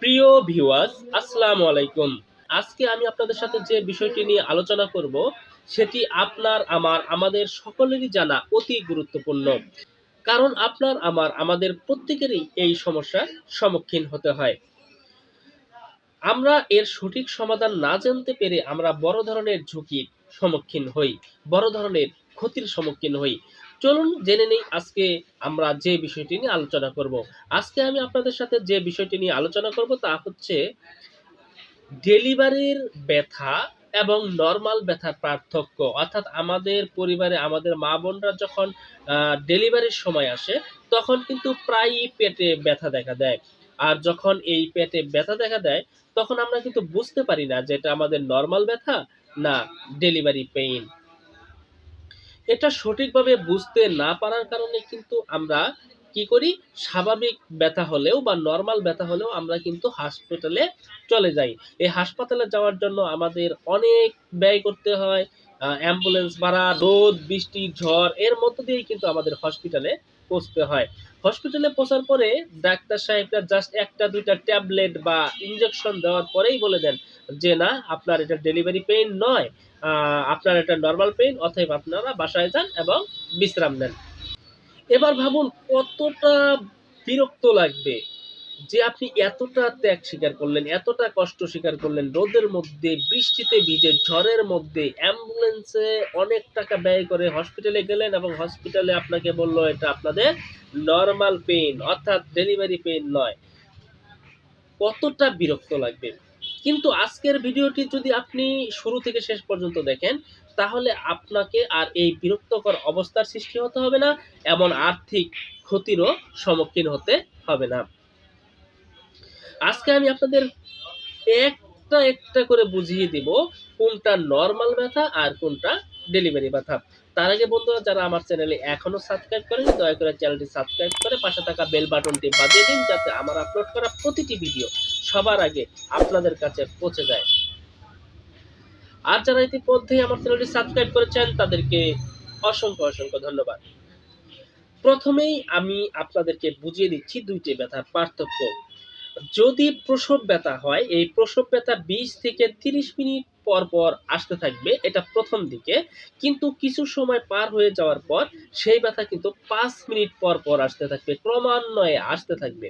প্রিয় ভিউয়ার্স, আসসালামু আলাইকুম। আজকে আমি আপনাদের সাথে যে বিষয়টি নিয়ে আলোচনা করব, সেটি আপনার, আমার, আমাদের সকলেরই জানা অতি গুরুত্বপূর্ণ। কারণ আপনার, আমার, আমাদের প্রত্যেকেরই এই সমস্যার সম্মুখীন হতে হয়। আমরা এর সঠিক সমাধান না জানতে পেরে আমরা বড় ধরনের ঝুঁকির সম্মুখীন হই, বড় ধরনের ক্ষতির সম্মুখীন হই। চলুন জেনে নেই আজকে আমরা যে বিষয়টি নিয়ে আলোচনা করব। আজকে আমি আপনাদের সাথে যে বিষয়টি নিয়ে আলোচনা করব তা হচ্ছে ডেলিভারির ব্যথা এবং নর্মাল ব্যথার পার্থক্য। অর্থাৎ আমাদের পরিবারে আমাদের মা বোনরা যখন ডেলিভারির সময় আসে, তখন কিন্তু প্রায়ই পেটে ব্যথা দেখা দেয়। আর যখন এই পেটে ব্যথা দেখা দেয়, তখন আমরা কিন্তু বুঝতে পারি না যে এটা আমাদের নর্মাল ব্যথা না ডেলিভারি পেইন। এটা সঠিকভাবে বুঝতে না পারার কারণে কিন্তু আমরা কি করি? স্বাভাবিক ব্যথা হলেও বা নর্মাল ব্যথা হলেও আমরা কিন্তু হাসপাতালে চলে যাই। এই হাসপাতালে যাওয়ার জন্য আমাদের অনেক ব্যয় করতে হয়। অ্যাম্বুলেন্স ভাড়া, রোদ, বৃষ্টি, ঝড়, এর মধ্য দিয়েই কিন্তু আমাদের হসপিটালে পৌঁছতে হয়। হসপিটালে পৌঁছার পরে ডাক্তার সাহেবরা জাস্ট একটা, দুইটা ট্যাবলেট বা ইনজেকশন দেওয়ার পরেই বলে দেন যে, না, আপনার এটা ডেলিভারি পেইন নয়। আপনার এটা নর্মাল পেইন অতএব আপনারা বাসায় যান এবং বিশ্রাম নেন। এবার ভাবুন কতটা বিরক্ত লাগবে যে আপনি এতটা ত্যাগ স্বীকার করলেন, এতটা কষ্ট স্বীকার করলেন, রোদের মধ্যে, বৃষ্টিতে ভিজে, ঝড়ের মধ্যে অ্যাম্বুলেন্সে অনেক টাকা ব্যয় করে হসপিটালে গেলেন এবং হসপিটালে আপনাকে বলল, এটা আপনাদের নর্মাল পেইন অর্থাৎ ডেলিভারি পেইন নয়। কতটা বিরক্ত লাগবে? কিন্তু আজকের ভিডিওটি যদি আপনি শুরু থেকে শেষ পর্যন্ত দেখেন, তাহলে আপনাকে আর এই বিরক্তকর অবস্থার সৃষ্টি হতে হবে না, এমন আর্থিক ক্ষতিরও সম্মুখীন হতে হবে না। আজকে আমি আপনাদের একটা একটা করে বুঝিয়ে দিব, কোনটা নর্মাল ব্যথা আর কোনটা ডেলিভারি ব্যথা। তার আগে বন্ধুরা, যারা আমার চ্যানেলে এখনও সাবস্ক্রাইব করেনি দয়া করে চ্যানেলটি সাবস্ক্রাইব করে পাশে থাকা বেল বাটনটি বাজিয়ে দিন, যাতে আমার আপলোড করা প্রতিটি ভিডিও সবার আগে আপনাদের কাছে পৌঁছে যায়। আর যারা ইতিমধ্যে আমার চ্যানেলটি সাবস্ক্রাইব করেছেন, তাদেরকে অসংখ্য অসংখ্য ধন্যবাদ। প্রথমেই আমি আপনাদেরকে বুঝিয়ে দিচ্ছি দুইটি ব্যথার পার্থক্য। যদি প্রসব ব্যথা হয়, এই প্রসব ব্যথা বিশ থেকে তিরিশ মিনিট পর পর আসতে থাকবে, এটা প্রথম দিকে। কিন্তু কিছু সময় পার হয়ে যাওয়ার পর সেই ব্যথা কিন্তু পাঁচ মিনিট পর পর আসতে থাকবে, ক্রমান্বয়ে আসতে থাকবে।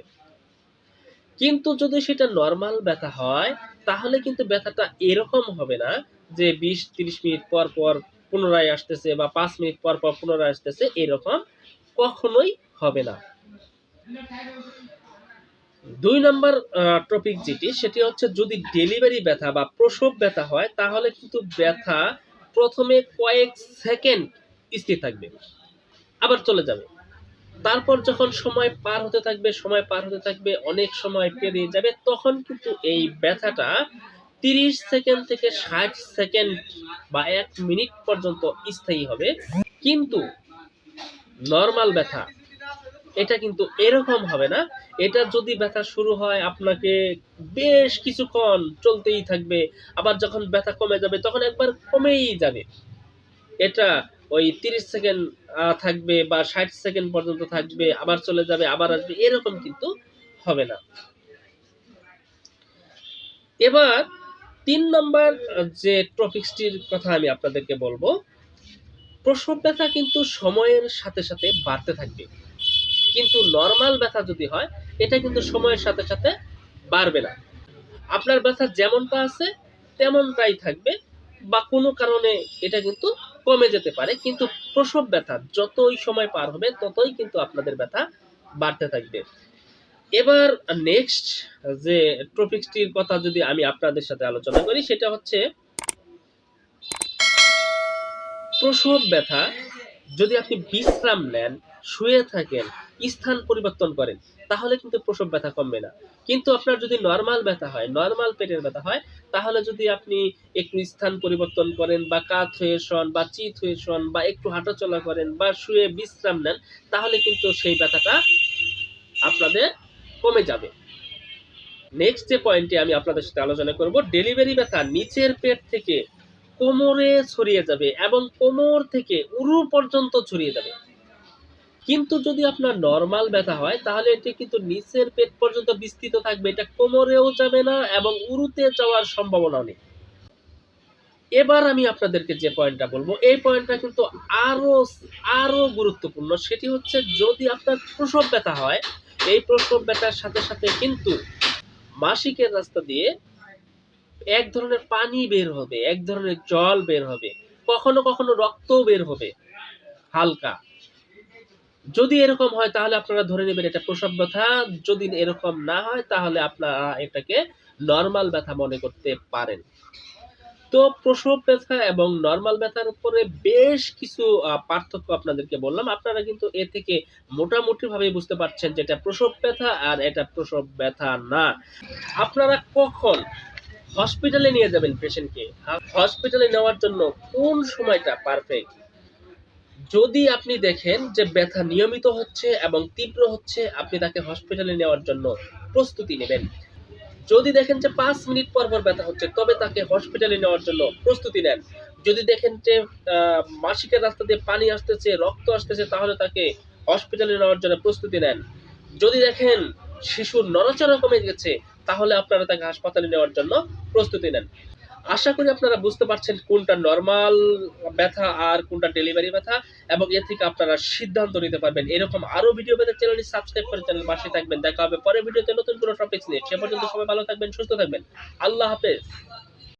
কিন্তু যদি সেটা নর্মাল ব্যথা হয়, তাহলে কিন্তু ব্যথাটা এরকম হবে না যে বিশ, তিরিশ মিনিট পর পর পুনরায় আসতেছে বা পাঁচ মিনিট পর পর পুনরায় আসতেছে, এরকম কখনোই হবে না। দুই নম্বর টপিক যেটি, সেটি হচ্ছে যদি ডেলিভারি ব্যথা বা প্রসব ব্যথা হয়, তাহলে কিন্তু ব্যথা প্রথমে কয়েক সেকেন্ড স্থির থাকবে, আবার চলে যাবে। তারপর যখন সময় পার হতে থাকবে, সময় পার হতে থাকবে, অনেক সময় পেরিয়ে যাবে, তখন কিন্তু এই ব্যথাটা তিরিশ সেকেন্ড থেকে ষাট সেকেন্ড বা এক মিনিট পর্যন্ত স্থায়ী হবে। কিন্তু নর্মাল ব্যথা এটা কিন্তু এরকম হবে না। এটা যদি ব্যথা শুরু হয়, আপনাকে বেশ কিছুক্ষণ চলতেই থাকবে। আবার যখন ব্যথা কমে যাবে, তখন একবার কমেই যাবে। এটা ওই তিরিশ সেকেন্ড থাকবে বা ষাট সেকেন্ড পর্যন্ত থাকবে, আবার চলে যাবে, আবার আসবে, এরকম কিন্তু হবে না। এবার তিন নম্বর যে টপিক্সটির কথা আমি আপনাদেরকে বলব, প্রসব ব্যথা কিন্তু সময়ের সাথে সাথে বাড়তে থাকবে। কিন্তু নর্মাল ব্যথা যদি হয়, এটা কিন্তু সময়ের সাথে সাথে বাড়বে না। আপনার ব্যথা যেমনটা আছে, তেমনটাই থাকবে বা কোনো কারণে এটা কিন্তু কমে যেতে পারে। কিন্তু প্রসব ব্যথা যতই সময় পার হবে, ততই কিন্তু আপনাদের ব্যথা বাড়তে থাকবে। এবার নেক্সট যে টপিকসটির কথা যদি আমি আপনাদের সাথে আলোচনা করি, সেটা হচ্ছে প্রসব ব্যথা যদি আপনি বিশ্রাম নেন শুয়ে থাকেন, স্থান পরিবর্তন করেন, তাহলে কিন্তু প্রসব ব্যথা কমবে না। কিন্তু আপনার যদি নর্মাল ব্যথা হয় নর্মাল পেটের ব্যথা হয়, তাহলে যদি আপনি একটু স্থান পরিবর্তন করেন বা কাত হয়ে শোন বা চিত হয়ে শোন বা একটু হাঁটাচলা করেন বা শুয়ে বিশ্রাম নেন, তাহলে কিন্তু সেই ব্যথাটা আপনাদের কমে যাবে। নেক্সট যে পয়েন্টে আমি আপনাদের সাথে আলোচনা করব ডেলিভারি ব্যথা নিচের পেট থেকে কোমরে ছড়িয়ে যাবে এবং কোমর থেকে উরু পর্যন্ত ছড়িয়ে যাবে। কিন্তু যদি আপনার নর্মাল ব্যথা হয়, তাহলে এটি কিন্তু নিচের পেট পর্যন্ত বিস্তৃত থাকবে। এটা কোমরেও যাবে না এবং উরুতে যাওয়ার সম্ভাবনা নেই। এবার আমি আপনাদেরকে যে পয়েন্টটা বলব, এই পয়েন্টটা কিন্তু আরও আরও গুরুত্বপূর্ণ। সেটি হচ্ছে যদি আপনার প্রসব ব্যথা হয়, এই প্রসব ব্যথার সাথে সাথে কিন্তু মাসিকের রাস্তা দিয়ে এক ধরনের পানি বের হবে, এক ধরনের জল বের হবে, কখনো কখনো রক্তও বের হবে, হালকা। যদি এরকম হয়, তাহলে আপনারা ধরে নেবেন এটা প্রসব ব্যথা। যদি এরকম না হয়, তাহলে আপনারা এটাকে নর্মাল ব্যথা মনে করতে পারেন। তো প্রসব ব্যথা এবং নর্মাল ব্যথার উপরে বেশ কিছু পার্থক্য আপনাদেরকে বললাম। আপনারা কিন্তু এ থেকে মোটামুটি ভাবে বুঝতে পারছেন যে এটা প্রসব ব্যথা আর এটা প্রসব ব্যথা না। আপনারা কখন হসপিটালে নিয়ে যাবেন পেশেন্টকে হসপিটালে নেওয়ার জন্য কোন সময়টা পারফেক্ট যদি আপনি দেখেন যে ব্যথা নিয়মিত হচ্ছে এবং তীব্র হচ্ছে, আপনি তাকে হসপিটালে নেওয়ার জন্য প্রস্তুতি নেবেন। যদি দেখেন যে পাঁচ মিনিট পর পর ব্যথা হচ্ছে, তবে তাকে হসপিটালে নেওয়ার জন্য প্রস্তুতি নেন। যদি দেখেন যে মাসিকের রাস্তা দিয়ে পানি আসতেছে, রক্ত আসতেছে, তাহলে তাকে হসপিটালে নেওয়ার জন্য প্রস্তুতি নেন। যদি দেখেন শিশুর নড়াচড়া কমে গেছে, তাহলে আপনারা তাকে হাসপাতালে নেওয়ার জন্য প্রস্তুতি নেন। আশা করি আপনারা বুঝতে পারছেন কোনটা নর্মাল ব্যথা আর কোনটা ডেলিভারি ব্যথা এবং এর থেকে আপনারা সিদ্ধান্ত নিতে পারবেন। এরকম আরও ভিডিও পেতে চ্যানেলটি সাবস্ক্রাইব করে চ্যানেল পাশে থাকবেন। দেখা হবে পরের ভিডিওতে নতুন কোনো টপিক নিয়ে। সে পর্যন্ত সবাই ভালো থাকবেন, সুস্থ থাকবেন। আল্লাহ হাফেজ।